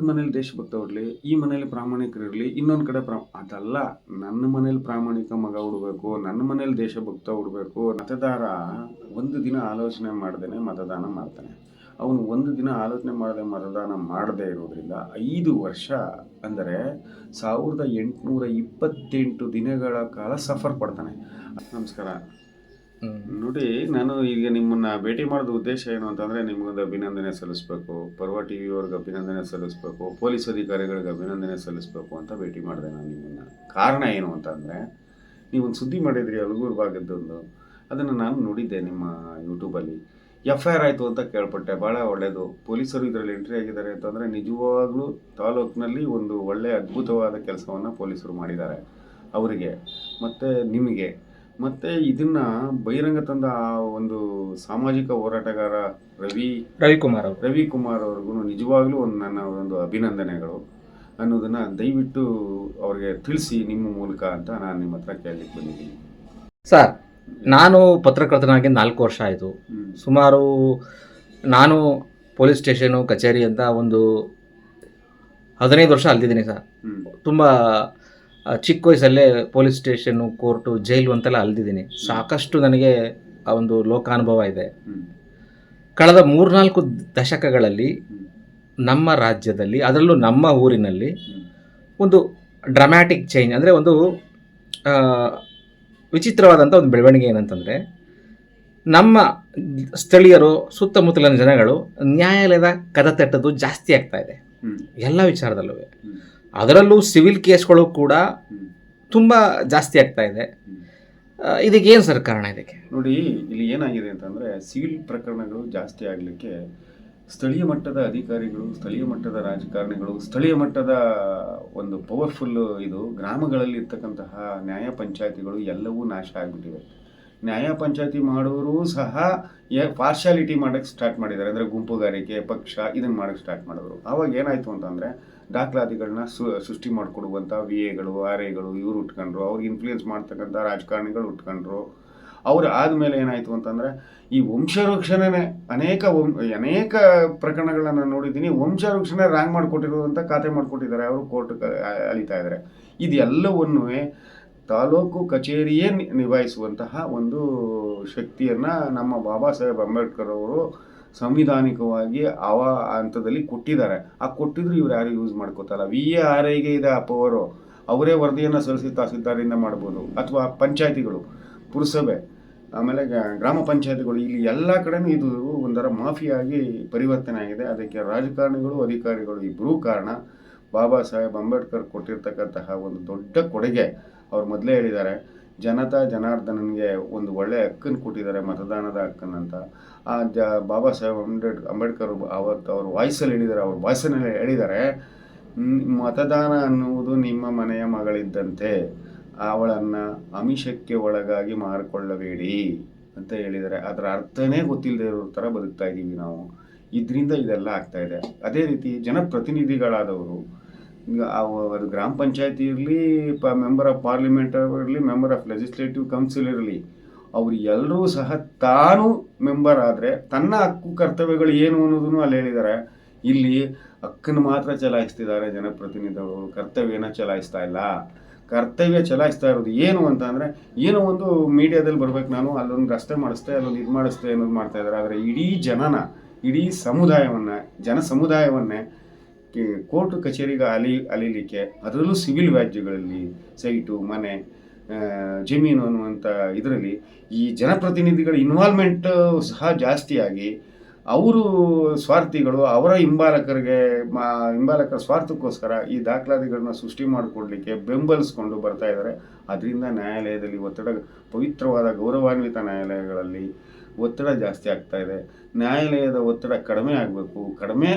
ಪಕ್ಕದ ಮನೇಲಿ ದೇಶಭಕ್ತ ಹುಡ್ಲಿ ಈ ಮನೇಲಿ ಪ್ರಾಮಾಣಿಕರು ಇರಲಿ, ಇನ್ನೊಂದು ಕಡೆ ಪ್ರಾ ಅದಲ್ಲ, ನನ್ನ ಮನೇಲಿ ಪ್ರಾಮಾಣಿಕ ಮಗ ಹುಡ್ಬೇಕು, ನನ್ನ ಮನೇಲಿ ದೇಶಭಕ್ತ ಹುಡ್ಬೇಕು, ಮತದಾರ ಒಂದು ದಿನ ಆಲೋಚನೆ ಮಾಡ್ದೇನೆ ಮತದಾನ ಮಾಡ್ತಾನೆ. ಅವನು ಒಂದು ದಿನ ಆಲೋಚನೆ ಮಾಡದೆ ಮತದಾನ ಮಾಡದೇ ಇರೋದ್ರಿಂದ ಐದು ವರ್ಷ ಅಂದರೆ ಸಾವಿರದ ಎಂಟುನೂರ ಇಪ್ಪತ್ತೆಂಟು ದಿನಗಳ ಕಾಲ ಸಫರ್ ಪಡ್ತಾನೆ. ನಮಸ್ಕಾರ. ನೋಡಿ, ನಾನು ಈಗ ನಿಮ್ಮನ್ನ ಭೇಟಿ ಮಾಡಿದ ಉದ್ದೇಶ ಏನು ಅಂತಂದ್ರೆ ನಿಮಗೊಂದು ಅಭಿನಂದನೆ ಸಲ್ಲಿಸಬೇಕು, ಪರ್ವ ಟಿ ವಿಯವ್ರಿಗೆ ಅಭಿನಂದನೆ ಸಲ್ಲಿಸಬೇಕು, ಪೊಲೀಸ್ ಅಧಿಕಾರಿಗಳಿಗೆ ಅಭಿನಂದನೆ ಸಲ್ಲಿಸಬೇಕು ಅಂತ ಭೇಟಿ ಮಾಡಿದೆ ನಾನು ನಿಮ್ಮನ್ನು. ಕಾರಣ ಏನು ಅಂತಂದರೆ, ನೀವೊಂದು ಸುದ್ದಿ ಮಾಡಿದ್ರಿ ಅಲಗೂರು ಭಾಗದ್ದೊಂದು. ಅದನ್ನು ನಾನು ನೋಡಿದ್ದೆ ನಿಮ್ಮ ಯೂಟ್ಯೂಬಲ್ಲಿ ಎಫ್ ಐ ಆರ್ ಆಯಿತು ಅಂತ ಕೇಳ್ಪಟ್ಟೆ ಭಾಳ ಒಳ್ಳೆಯದು ಪೊಲೀಸರು ಇದರಲ್ಲಿ ಎಂಟ್ರಿ ಆಗಿದ್ದಾರೆ ಅಂತಂದರೆ ನಿಜವಾಗ್ಲೂ ತಾಲೂಕಿನಲ್ಲಿ ಒಂದು ಒಳ್ಳೆಯ ಅದ್ಭುತವಾದ ಕೆಲಸವನ್ನು ಪೊಲೀಸರು ಮಾಡಿದ್ದಾರೆ ಅವರಿಗೆ. ಮತ್ತು ನಿಮಗೆ. ಮತ್ತು ಇದನ್ನು ಬಹಿರಂಗ ತಂದ ಆ ಒಂದು ಸಾಮಾಜಿಕ ಹೋರಾಟಗಾರ ರವಿ ರವಿಕುಮಾರ್ ಅವರು. ರವಿಕುಮಾರ್ ಅವ್ರಿಗೂ ನಿಜವಾಗ್ಲೂ ಒಂದು ನನ್ನ ಒಂದು ಅಭಿನಂದನೆಗಳು ಅನ್ನೋದನ್ನು ದಯವಿಟ್ಟು ಅವ್ರಿಗೆ ತಿಳಿಸಿ ನಿಮ್ಮ ಮೂಲಕ ಅಂತ ನಾನು ನಿಮ್ಮ ಹತ್ರ ಕೇಳಲಿಕ್ಕೆ ಬಂದಿದ್ದೀನಿ. ಸರ್ ನಾನು ಪತ್ರಕರ್ತನಾಗಿ ನಾಲ್ಕು ವರ್ಷ ಆಯಿತು. ಸುಮಾರು ನಾನು ಪೊಲೀಸ್ ಸ್ಟೇಷನು ಕಚೇರಿ ಅಂತ ಒಂದು ಹದಿನೈದು ವರ್ಷ ಅಲ್ದಿದ್ದೀನಿ ಸರ್. ತುಂಬ ಚಿಕ್ಕ ವಯಸ್ಸಲ್ಲೇ ಪೊಲೀಸ್ ಸ್ಟೇಷನ್ನು ಕೋರ್ಟು ಜೈಲು ಅಂತೆಲ್ಲ ಅಲ್ದಿದ್ದೀನಿ ಸಾಕಷ್ಟು ನನಗೆ ಆ ಒಂದು ಲೋಕಾನುಭವ ಇದೆ. ಕಳೆದ ಮೂರ್ನಾಲ್ಕು ದಶಕಗಳಲ್ಲಿ ನಮ್ಮ ರಾಜ್ಯದಲ್ಲಿ ಅದರಲ್ಲೂ ನಮ್ಮ ಊರಿನಲ್ಲಿ ಒಂದು ಡ್ರಾಮ್ಯಾಟಿಕ್ ಚೇಂಜ್ ಅಂದರೆ ಒಂದು ವಿಚಿತ್ರವಾದಂಥ ಒಂದು ಬೆಳವಣಿಗೆ ಏನಂತಂದರೆ ನಮ್ಮ ಸ್ಥಳೀಯರು ಸುತ್ತಮುತ್ತಲಿನ ಜನಗಳು ನ್ಯಾಯಾಲಯದ ಕದ ತಟ್ಟದ್ದು ಜಾಸ್ತಿ ಆಗ್ತಾ ಇದೆ. ಎಲ್ಲ ವಿಚಾರದಲ್ಲೂ. ಅದರಲ್ಲೂ ಸಿವಿಲ್ ಕೇಸ್ಗಳು ಕೂಡ. ತುಂಬ ಜಾಸ್ತಿ ಆಗ್ತಾ ಇದೆ. ಇದಕ್ಕೆ ಏನು ಸರ್ ಕಾರಣ ಇದಕ್ಕೆ? ನೋಡಿ ಇಲ್ಲಿ ಏನಾಗಿದೆ ಅಂತಂದರೆ ಸಿವಿಲ್ ಪ್ರಕರಣಗಳು ಜಾಸ್ತಿ ಆಗಲಿಕ್ಕೆ ಸ್ಥಳೀಯ ಮಟ್ಟದ ಅಧಿಕಾರಿಗಳು ಸ್ಥಳೀಯ ಮಟ್ಟದ ರಾಜಕಾರಣಿಗಳು ಸ್ಥಳೀಯ ಮಟ್ಟದ ಒಂದು ಪವರ್ಫುಲ್ ಇದು ಗ್ರಾಮಗಳಲ್ಲಿ ಇರ್ತಕ್ಕಂತಹ ನ್ಯಾಯ ಪಂಚಾಯತಿಗಳು ಎಲ್ಲವೂ ನಾಶ ಆಗಿಬಿಟ್ಟಿವೆ. ನ್ಯಾಯ ಪಂಚಾಯತಿ ಮಾಡೋರು ಸಹ ಪಾರ್ಶಾಲಿಟಿ ಮಾಡೋಕ್ಕೆ ಸ್ಟಾರ್ಟ್ ಮಾಡಿದ್ದಾರೆ. ಅಂದರೆ ಗುಂಪುಗಾರಿಕೆ, ಪಕ್ಷ ಇದನ್ನು ಮಾಡೋಕ್ಕೆ ಸ್ಟಾರ್ಟ್ ಮಾಡಿದ್ರು. ಆವಾಗ ಏನಾಯಿತು ಅಂತಂದರೆ ದಾಖಲಾತಿಗಳನ್ನ ಸು, ಸೃಷ್ಟಿ ಮಾಡಿಕೊಡುವಂಥ ವಿ ಎಗಳು ಆರ್ ಎಗಳು ಇವರು ಉಟ್ಕೊಂಡ್ರು. ಅವ್ರಿಗೆ ಇನ್ಫ್ಲೂಯೆನ್ಸ್ ಮಾಡ್ತಕ್ಕಂಥ ರಾಜಕಾರಣಿಗಳು ಉಟ್ಕೊಂಡ್ರು. ಅವ್ರು ಆದಮೇಲೆ ಏನಾಯಿತು ಅಂತಂದರೆ ಈ ವಂಶವೃಕ್ಷಣೆ ಅನೇಕ ಅನೇಕ ಪ್ರಕರಣಗಳನ್ನು ನೋಡಿದ್ದೀನಿ. ವಂಶವೃಕ್ಷಣೆ ರಾಂಗ್ ಮಾಡಿಕೊಟ್ಟಿರೋದಂತ ಖಾತೆ ಮಾಡಿಕೊಟ್ಟಿದ್ದಾರೆ. ಅವರು ಕೋರ್ಟ್ ಅಲಿತಾ ಇದ್ದಾರೆ ಇದೆಲ್ಲವನ್ನೂ ತಾಲೂಕು ಕಚೇರಿಯೇ ನಿಭಾಯಿಸುವಂತಹ ಒಂದು ಶಕ್ತಿಯನ್ನು ನಮ್ಮ ಬಾಬಾ ಸಾಹೇಬ್ ಅಂಬೇಡ್ಕರ್ ಅವರು ಸಂವಿಧಾನಿಕವಾಗಿ ಅವ ಹಂತದಲ್ಲಿ ಕೊಟ್ಟಿದ್ದಾರೆ. ಆ ಕೊಟ್ಟಿದ್ರು ಇವ್ರು ಯಾರು ಯೂಸ್ ಮಾಡ್ಕೋತಾರ? ವಿ ಎ ಆರ್ ಐಗೆ ಇದೆ ಆ ಪವರು ಅವರೇ ವರದಿಯನ್ನು ಸಲ್ಲಿಸಿ ತಹಸೀಲ್ದಾರಿಂದ ಮಾಡ್ಬೋದು. ಅಥವಾ ಪಂಚಾಯತಿಗಳು, ಪುರಸಭೆ, ಆಮೇಲೆ ಗ್ರಾಮ ಪಂಚಾಯತಿಗಳು, ಇಲ್ಲಿ ಎಲ್ಲ ಕಡೆನೂ ಇದು ಒಂಥರ ಮಾಫಿಯಾಗಿ ಪರಿವರ್ತನೆ ಆಗಿದೆ. ಅದಕ್ಕೆ ರಾಜಕಾರಣಿಗಳು, ಅಧಿಕಾರಿಗಳು ಇಬ್ಬರೂ ಕಾರಣ, ಬಾಬಾ ಸಾಹೇಬ್ ಅಂಬೇಡ್ಕರ್ ಕೊಟ್ಟಿರ್ತಕ್ಕಂತಹ ಒಂದು ದೊಡ್ಡ ಕೊಡುಗೆ ಅವ್ರು ಮೊದಲೇ ಹೇಳಿದ್ದಾರೆ, ಜನತಾ ಜನಾರ್ದನನಿಗೆ ಒಂದು ಒಳ್ಳೆಯ ಹಕ್ಕನ್ನು ಕೊಟ್ಟಿದ್ದಾರೆ, ಮತದಾನದ ಹಕ್ಕನ್ನಂತ ಆ ಜ ಬಾಬಾ ಸಾಹೇಬ್ ಅಂಬೇಡ್, ಅಂಬೇಡ್ಕರ್ ಅವತ್ತು ಅವ್ರ ವಾಯ್ಸಲ್ಲಿ ಹೇಳಿದ್ದಾರೆ, ಅವ್ರ ವಾಯ್ಸಲ್ಲಿ ಹೇಳಿದ್ದಾರೆ, "ನ್- ಮತದಾನ ಅನ್ನುವುದು ನಿಮ್ಮ ಮನೆಯ ಮಗಳಿದ್ದಂತೆ, ಅವಳನ್ನು ಅಮಿಷಕ್ಕೆ ಒಳಗಾಗಿ ಮಾರಿಕೊಳ್ಳಬೇಡಿ ಅಂತ ಹೇಳಿದ್ದಾರೆ. ಅದರ ಅರ್ಥನೇ ಗೊತ್ತಿಲ್ಲದೆ ಇರೋ ಥರ ಬದುಕ್ತಾ ಇದ್ದೀವಿ ನಾವು. ಇದರಿಂದ ಇದೆಲ್ಲ ಆಗ್ತಾ ಇದೆ. ಅದೇ ರೀತಿ ಜನಪ್ರತಿನಿಧಿಗಳಾದವರು ಅದು ಗ್ರಾಮ ಪಂಚಾಯತಿ ಇರಲಿ, ಪ ಮೆಂಬರ್ ಆಫ್ ಪಾರ್ಲಿಮೆಂಟ್ ಇರಲಿ ಮೆಂಬರ್ ಆಫ್ ಲೆಜಿಸ್ಲೇಟಿವ್ ಕೌನ್ಸಿಲ್ ಇರಲಿ, ಅವರು ಎಲ್ಲರೂ ಸಹ ತಾನು ಮೆಂಬರ್ ಆದರೆ ತನ್ನ ಹಕ್ಕು, ಕರ್ತವ್ಯಗಳು ಏನು ಅನ್ನೋದನ್ನು ಅಲ್ಲಿ ಹೇಳಿದ್ದಾರೆ ಇಲ್ಲಿ ಹಕ್ಕನ್ನು ಮಾತ್ರ ಚಲಾಯಿಸ್ತಿದ್ದಾರೆ ಜನಪ್ರತಿನಿಧಿಗಳು. ಕರ್ತವ್ಯನ ಚಲಾಯಿಸ್ತಾ ಇಲ್ಲ. ಕರ್ತವ್ಯ ಚಲಾಯಿಸ್ತಾ ಇರೋದು ಏನು ಅಂತ ಅಂದರೆ, ಏನೋ ಒಂದು ಮೀಡಿಯಾದಲ್ಲಿ ಬರ್ಬೇಕು ನಾನು, ಅಲ್ಲೊಂದು ರಸ್ತೆ ಮಾಡಿಸ್ತೆ, ಅಲ್ಲೊಂದು ಇದು ಮಾಡಿಸ್ತೆ ಅನ್ನೋದು ಮಾಡ್ತಾ ಇದ್ದಾರೆ ಆದರೆ ಇಡೀ ಜನನ, ಇಡೀ ಸಮುದಾಯವನ್ನು, ಜನ ಸಮುದಾಯವನ್ನೇ ಕೋರ್ಟ್ ಕಚೇರಿಗೆ ಅಲಿ, ಅಲಿಲಿಕ್ಕೆ ಅದರಲ್ಲೂ ಸಿವಿಲ್ ವ್ಯಾಜ್ಯಗಳಲ್ಲಿ ಸೈಟು, ಮನೆ ಜಮೀನು ಅನ್ನುವಂಥ ಇದರಲ್ಲಿ ಈ ಜನಪ್ರತಿನಿಧಿಗಳ ಇನ್ವಾಲ್ವ್ಮೆಂಟ್ ಸಹ ಜಾಸ್ತಿಯಾಗಿ ಅವರು ಸ್ವಾರ್ಥಿಗಳು, ಅವರ ಹಿಂಬಾಲಕರಿಗೆ, ಮಾ, ಹಿಂಬಾಲಕರ ಸ್ವಾರ್ಥಕ್ಕೋಸ್ಕರ ಈ ದಾಖಲಾತಿಗಳನ್ನ ಸೃಷ್ಟಿ ಮಾಡಿಕೊಡ್ಲಿಕ್ಕೆ ಬೆಂಬಲಿಸ್ಕೊಂಡು ಬರ್ತಾ ಇದ್ದಾರೆ. ಅದರಿಂದ ನ್ಯಾಯಾಲಯದಲ್ಲಿ ಒತ್ತಡ, ಪವಿತ್ರವಾದ ಗೌರವಾನ್ವಿತ ನ್ಯಾಯಾಲಯಗಳಲ್ಲಿ ಒತ್ತಡ ಜಾಸ್ತಿ ಆಗ್ತಾ ಇದೆ. ನ್ಯಾಯಾಲಯದ ಒತ್ತಡ ಕಡಿಮೆ ಆಗಬೇಕು. ಕಡಿಮೆ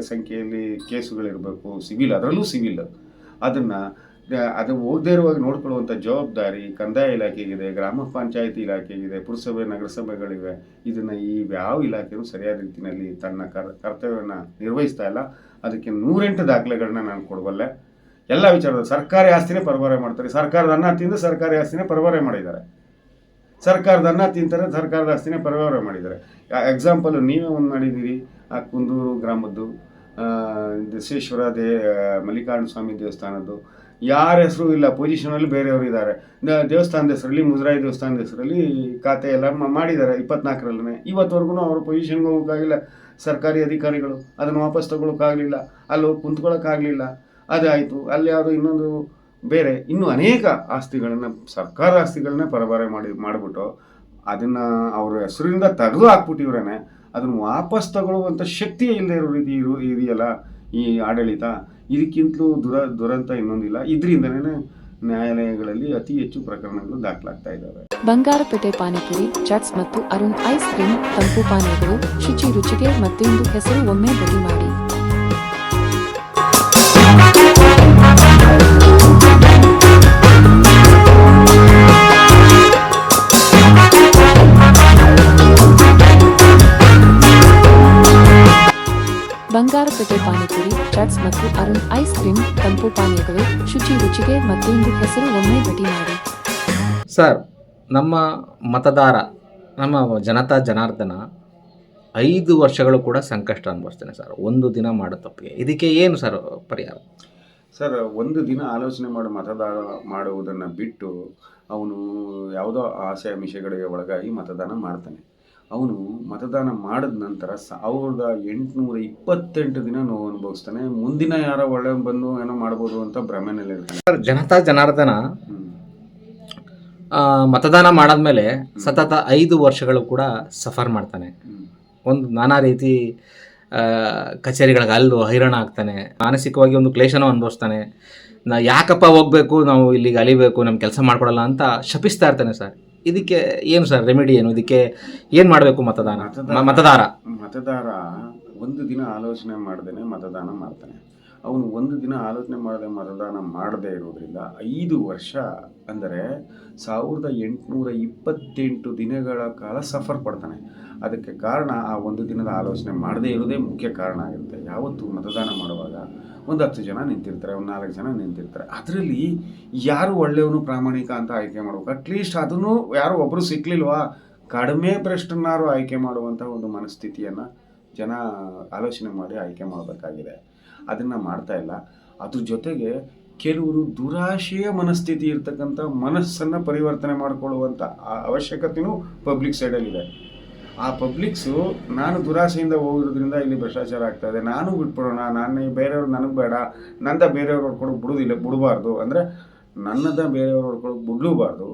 ಸಂಖ್ಯೆಯಲ್ಲಿ ಕೇಸುಗಳಿರಬೇಕು. ಸಿವಿಲ್, ಅದರಲ್ಲೂ ಸಿವಿಲ್. ಅದನ್ನು ಅದು ಹೋಗದೇ ಇರುವಾಗ ನೋಡ್ಕೊಳ್ಳುವಂಥ ಜವಾಬ್ದಾರಿ ಕಂದಾಯ ಇಲಾಖೆಗಿದೆ, ಗ್ರಾಮ ಪಂಚಾಯತಿ ಇಲಾಖೆಗಿದೆ, ಪುರಸಭೆ, ನಗರಸಭೆಗಳಿವೆ. ಇದನ್ನು ಈ ಯಾವ ಇಲಾಖೆಯೂ ಸರಿಯಾದ ರೀತಿಯಲ್ಲಿ ತನ್ನ ಕರ್ ಕರ್ತವ್ಯವನ್ನು ನಿರ್ವಹಿಸ್ತಾ ಇಲ್ಲ. ಅದಕ್ಕೆ ನೂರೆಂಟು ದಾಖಲೆಗಳನ್ನ ನಾನು ಕೊಡಬಲ್ಲೆ. ಎಲ್ಲ ವಿಚಾರದ ಸರ್ಕಾರಿ ಆಸ್ತಿನೇ ಪರಭಾರೆ ಮಾಡ್ತಾರೆ. ಸರ್ಕಾರದ ಅನ್ನ ತಿಂದು ಸರ್ಕಾರಿ ಆಸ್ತಿನೇ ಪರಭಾರೆ ಮಾಡಿದ್ದಾರೆ. ಸರ್ಕಾರದ ಅನ್ನ ತಿಂತಾರೆ, ಸರ್ಕಾರದ ಆಸ್ತಿನೇ ಪರಿವಾರ ಮಾಡಿದ್ದಾರೆ. ಎಕ್ಸಾಂಪಲ್ ನೀವೇ ಒಂದು ಮಾಡಿದ್ದೀರಿ, ಆ ಕುಂದೂರು ಗ್ರಾಮದ್ದು ದಶೇಶ್ವರ ದೇ ಮಲ್ಲಿಕಾರ್ಜುನ ಸ್ವಾಮಿ ದೇವಸ್ಥಾನದ್ದು. ಯಾರ ಹೆಸರು ಇಲ್ಲ ಪೊಸಿಷನಲ್ಲಿ ಬೇರೆಯವರು ಇದ್ದಾರೆ. ದೇವಸ್ಥಾನದ ಹೆಸರಲ್ಲಿ ಮುಜರಾಯಿ ದೇವಸ್ಥಾನದ ಹೆಸರಲ್ಲಿ ಖಾತೆ ಎಲ್ಲ ಮಾಡಿದ್ದಾರೆ ಇಪ್ಪತ್ನಾಲ್ಕರಲ್ಲೇ. ಇವತ್ತವರೆಗೂ ಅವ್ರ ಪೊಸಿಷನ್ಗೆ ಹೋಗೋಕ್ಕಾಗಿಲ್ಲ. ಸರ್ಕಾರಿ ಅಧಿಕಾರಿಗಳು ಅದನ್ನು ವಾಪಸ್ ತಗೊಳಕ್ಕಾಗಲಿಲ್ಲ. ಅಲ್ಲಿ ಹೋಗಿ ಕುಂತ್ಕೊಳ್ಳೋಕ್ಕಾಗಲಿಲ್ಲ ಅದಾಯಿತು. ಅಲ್ಲಿ ಯಾವುದೋ ಇನ್ನೊಂದು ಬೇರೆ ಇನ್ನೂ ಅನೇಕ ಆಸ್ತಿಗಳನ್ನು, ಸರ್ಕಾರ ಆಸ್ತಿಗಳನ್ನ ಪರಬಾರೆ ಮಾಡಿ, ಮಾಡಿಬಿಟ್ಟು ಅದನ್ನು ಅವ್ರ ಹೆಸರಿಂದ ತೆಗೆದು ಹಾಕ್ಬಿಟ್ಟಿವ್ರೇನೆ, ಅದನ್ನು ವಾಪಸ್ ತಗೊಳ್ಳುವಂಥ ಶಕ್ತಿ ಇಲ್ಲದೆ ಇರೋ ರೀತಿ ಇರು, ಇದೆಯಲ್ಲ ಈ ಆಡಳಿತ. ಇದಕ್ಕಿಂತಲೂ ದುರ, ದುರಂತ ಇನ್ನೊಂದಿಲ್ಲ. ಇದರಿಂದನೇ ನ್ಯಾಯಾಲಯಗಳಲ್ಲಿ ಅತಿ ಹೆಚ್ಚು ಪ್ರಕರಣಗಳು ದಾಖಲಾಗ್ತಾ ಇದ್ದಾವೆ. ಬಂಗಾರಪೇಟೆ ಪಾನಿಪುರಿ, ಚಾಟ್ಸ್ ಮತ್ತು ಅರುಣ್ ಐಸ್ ಕ್ರೀಮ್, ತಂಪು ಪಾನೀಯಗಳು, ಶುಚಿ ರುಚಿಗೆ ಮತ್ತೊಂದು ಹೆಸರು ಒಮ್ಮೆ ಭೇಟಿ ಮಾಡಿ. ಬಂಗಾರಪೇಟೆ ಪಾನಿಪುರಿ ಚಟ್ಸ್ ಮತ್ತು ಅರುಣ್ ಐಸ್ ಕ್ರೀಮ್ ತಂಪು ಪಾನೀಯಗಳು ಶುಚಿ ರುಚಿಗೆ ಮತ್ತೊಂದು ಹೆಸರು ಒಮ್ಮೆ ಭೇಟಿ ಮಾಡಿ. ಸರ್ ನಮ್ಮ ಮತದಾರ ನಮ್ಮ ಜನತಾ ಜನಾರ್ದನ ಐದು ವರ್ಷಗಳು ಕೂಡ ಸಂಕಷ್ಟ ಅನುಭವಿಸ್ತೇನೆ ಸರ್. ಒಂದು ದಿನ ಮಾಡೋ ತಪ್ಪಿಗೆ. ಇದಕ್ಕೆ ಏನು ಸರ್ ಪರಿಹಾರ? ಸರ್ ಒಂದು ದಿನ ಆಲೋಚನೆ ಮಾಡಿ ಮತದಾನ ಮಾಡುವುದನ್ನು ಬಿಟ್ಟು ಅವನು ಯಾವುದೋ ಆಸೆ ಮಿಷಗಳಿಗೆ ಒಳಗಾಗಿ ಮತದಾನ ಮಾಡ್ತಾನೆ. ಅವನು ಮತದಾನ ಮಾಡಿದ ನಂತರ ಸಾವಿರದ ಎಂಟುನೂರ ಇಪ್ಪತ್ತೆಂಟು ದಿನ ನೋವು ಅನುಭವಿಸ್ತಾನೆ. ಮುಂದಿನ ಯಾರ ಒಳ್ಳೆ ಬಂದು ಏನೋ ಮಾಡ್ಬೋದು ಅಂತ ಭ್ರಮೆನಲ್ಲಿರ್ತಾನೆ ಸರ್ ಜನತಾ ಜನಾರ್ದನ ಮತದಾನ ಮಾಡಾದ್ಮೇಲೆ ಸತತ ಐದು ವರ್ಷಗಳು ಕೂಡ ಸಫರ್ ಮಾಡ್ತಾನೆ. ಒಂದು ನಾನಾ ರೀತಿ ಕಚೇರಿಗಳಿಗೆ ಅಲ್ಲೂ ಹೈರಾಣ ಆಗ್ತಾನೆ. ಮಾನಸಿಕವಾಗಿ ಒಂದು ಕ್ಲೇಶನೂ ಅನುಭವಿಸ್ತಾನೆ. ನಾ ಯಾಕಪ್ಪ ಹೋಗ್ಬೇಕು ನಾವು ಇಲ್ಲಿಗೆ ಅಲಿಬೇಕು ನಮ್ಮ ಕೆಲಸ ಮಾಡ್ಕೊಡಲ್ಲ ಅಂತ ಶಪಿಸ್ತಾ ಇರ್ತಾನೆ ಸರ್. ಇದಕ್ಕೆ ಏನು ಸರ್ ರೆಮಿಡಿ ಏನು? ಇದಕ್ಕೆ ಏನು ಮಾಡಬೇಕು ಮತದಾನ? ಮತದಾರ. ಮತದಾರ ಒಂದು ದಿನ ಆಲೋಚನೆ ಮಾಡ್ದೇನೆ ಮತದಾನ ಮಾಡ್ತಾನೆ. ಅವನು ಒಂದು ದಿನ ಆಲೋಚನೆ ಮಾಡದೆ ಮತದಾನ ಮಾಡದೇ ಇರೋದ್ರಿಂದ ಐದು ವರ್ಷ ಅಂದರೆ ಸಾವಿರದ ಎಂಟುನೂರ ಇಪ್ಪತ್ತೆಂಟು ದಿನಗಳ ಕಾಲ ಸಫರ್ ಪಡ್ತಾನೆ. ಅದಕ್ಕೆ ಕಾರಣ ಆ ಒಂದು ದಿನದ ಆಲೋಚನೆ ಮಾಡದೇ ಇರೋದೇ ಮುಖ್ಯ ಕಾರಣ ಆಗಿರುತ್ತೆ. ಯಾವತ್ತು ಮತದಾನ ಮಾಡುವಾಗ ಒಂದು ಹತ್ತು ಜನ ನಿಂತಿರ್ತಾರೆ, ಒಂದು ನಾಲ್ಕು ಜನ ನಿಂತಿರ್ತಾರೆ. ಅದರಲ್ಲಿ ಯಾರು ಒಳ್ಳೆಯವನು ಪ್ರಾಮಾಣಿಕ ಅಂತ ಆಯ್ಕೆ ಮಾಡಬೇಕು? ಅಟ್ಲೀಸ್ಟ್ ಅದನ್ನು ಯಾರು ಒಬ್ಬರು ಸಿಕ್ಕಲಿಲ್ವಾ ಕಡಿಮೆ ಭ್ರಷ್ಟನಾರು ಆಯ್ಕೆ ಮಾಡುವಂಥ ಒಂದು ಮನಸ್ಥಿತಿಯನ್ನು ಜನ ಆಲೋಚನೆ ಮಾಡಿ ಆಯ್ಕೆ ಮಾಡಬೇಕಾಗಿದೆ. ಅದನ್ನು ಮಾಡ್ತಾ ಇಲ್ಲ. ಅದ್ರ ಜೊತೆಗೆ ಕೆಲವರು ದುರಾಶೆಯ ಮನಸ್ಥಿತಿ ಇರ್ತಕ್ಕಂಥ ಮನಸ್ಸನ್ನು ಪರಿವರ್ತನೆ ಮಾಡಿಕೊಳ್ಳುವಂಥ ಅವಶ್ಯಕತೆಯೂ ಪಬ್ಲಿಕ್ ಸೈಡಲ್ಲಿದೆ ಆ ಪಬ್ಲಿಕ್ಸು ನಾನು ದುರಾಸೆಯಿಂದ ಹೋಗಿರೋದ್ರಿಂದ ಇಲ್ಲಿ ಭ್ರಷ್ಟಾಚಾರ ಆಗ್ತಾ ಇದೆ. ನಾನು ಬಿಟ್ಬಿಡೋಣ, ನಾನು ಬೇರೆಯವ್ರು ನನಗೆ ಬೇಡ, ನಂದ ಬೇರೆಯವ್ರು ಹೊಡ್ಕೊಳಕ್ಕೆ ಬಿಡುದಿಲ್ಲ, ಬಿಡಬಾರ್ದು. ಅಂದರೆ ನನ್ನದ ಬೇರೆಯವ್ರು ಹೊಡ್ಕೊಳಕ್ಕೆ ಬಿಡಲೂಬಾರ್ದು.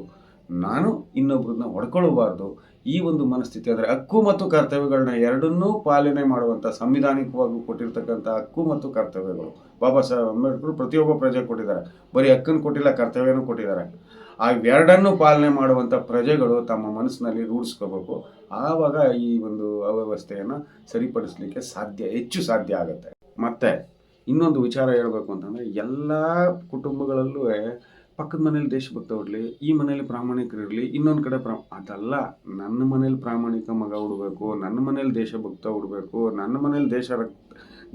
ನಾನು ಇನ್ನೊಬ್ರನ್ನ ಹೊಡ್ಕೊಳ್ಳಬಾರ್ದು ಈ ಒಂದು ಮನಸ್ಥಿತಿ ಅಂದರೆ ಹಕ್ಕು ಮತ್ತು ಕರ್ತವ್ಯಗಳನ್ನ ಎರಡನ್ನೂ ಪಾಲನೆ ಮಾಡುವಂಥ ಸಂವಿಧಾನಿಕವಾಗಿ ಕೊಟ್ಟಿರ್ತಕ್ಕಂಥ ಹಕ್ಕು ಮತ್ತು ಕರ್ತವ್ಯಗಳು. ಬಾಬಾ ಸಾಹೇಬ್ ಅಂಬೇಡ್ಕರ್ ಪ್ರತಿಯೊಬ್ಬ ಪ್ರಜೆ ಕೊಟ್ಟಿದ್ದಾರೆ. ಬರೀ ಹಕ್ಕನ್ನು ಕೊಟ್ಟಿಲ್ಲ, ಕರ್ತವ್ಯನೂ ಕೊಟ್ಟಿದ್ದಾರೆ. ಆ ಎರಡನ್ನು ಪಾಲನೆ ಮಾಡುವಂಥ ಪ್ರಜೆಗಳು ತಮ್ಮ ಮನಸ್ಸಿನಲ್ಲಿ ರೂಢಿಸ್ಕೋಬೇಕು. ಆವಾಗ ಈ ಒಂದು ಅವ್ಯವಸ್ಥೆಯನ್ನು ಸರಿಪಡಿಸಲಿಕ್ಕೆ ಸಾಧ್ಯ, ಹೆಚ್ಚು ಸಾಧ್ಯ ಆಗುತ್ತೆ. ಮತ್ತು ಇನ್ನೊಂದು ವಿಚಾರ ಹೇಳಬೇಕು ಅಂತಂದರೆ, ಎಲ್ಲ ಕುಟುಂಬಗಳಲ್ಲೂ ಪಕ್ಕದ ಮನೇಲಿ ದೇಶಭಕ್ತ ಇರಲಿ, ಈ ಮನೇಲಿ ಪ್ರಾಮಾಣಿಕರಿರಲಿ ಇನ್ನೊಂದು ಕಡೆ ಪ್ರಾ, ಅದಲ್ಲ. ನನ್ನ ಮನೇಲಿ ಪ್ರಾಮಾಣಿಕ ಮಗ ಉಡಬೇಕು ನನ್ನ ಮನೇಲಿ ದೇಶಭಕ್ತ ಉಡಬೇಕು ನನ್ನ ಮನೇಲಿ ದೇಶ ರಕ್,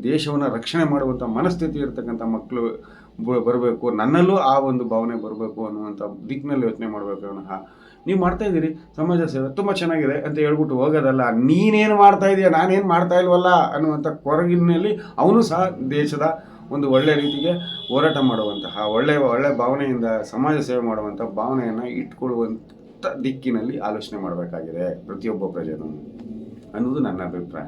ದೇಶವನ್ನು ರಕ್ಷಣೆ ಮಾಡುವಂಥ ಮನಸ್ಥಿತಿ ಇರ್ತಕ್ಕಂಥ ಮಕ್ಕಳು ಬರಬೇಕು, ನನ್ನಲ್ಲೂ ಆ ಒಂದು ಭಾವನೆ ಬರಬೇಕು ಅನ್ನುವಂಥ ದಿಕ್ಕಿನಲ್ಲಿ ಯೋಚನೆ ಮಾಡಬೇಕು ವಿನಃ ನೀವು ಮಾಡ್ತಾ ಇದ್ದೀರಿ, ಸಮಾಜ ಸೇವೆ ತುಂಬ ಚೆನ್ನಾಗಿದೆ ಅಂತ ಹೇಳ್ಬಿಟ್ಟು ಹೋಗೋದಲ್ಲ, ನೀನೇನು ಮಾಡ್ತಾ ಇದೀಯ, ನಾನೇನು ಮಾಡ್ತಾ ಇಲ್ವಲ್ಲ ಅನ್ನುವಂಥ ಕೊರಗಿನಲ್ಲಿ ಅವನು ಸಹ ದೇಶದ ಒಂದು ಒಳ್ಳೆ ರೀತಿಗೆ ಹೋರಾಟ ಮಾಡುವಂತಹ ಒಳ್ಳೆ ಒಳ್ಳೆ ಭಾವನೆಯಿಂದ ಸಮಾಜ ಸೇವೆ ಮಾಡುವಂಥ ಭಾವನೆಯನ್ನು ಇಟ್ಕೊಳ್ಳುವಂಥ ದಿಕ್ಕಿನಲ್ಲಿ ಆಲೋಚನೆ ಮಾಡಬೇಕಾಗಿದೆ ಪ್ರತಿಯೊಬ್ಬ ಪ್ರಜೆನೂ ಅನ್ನೋದು ನನ್ನ ಅಭಿಪ್ರಾಯ.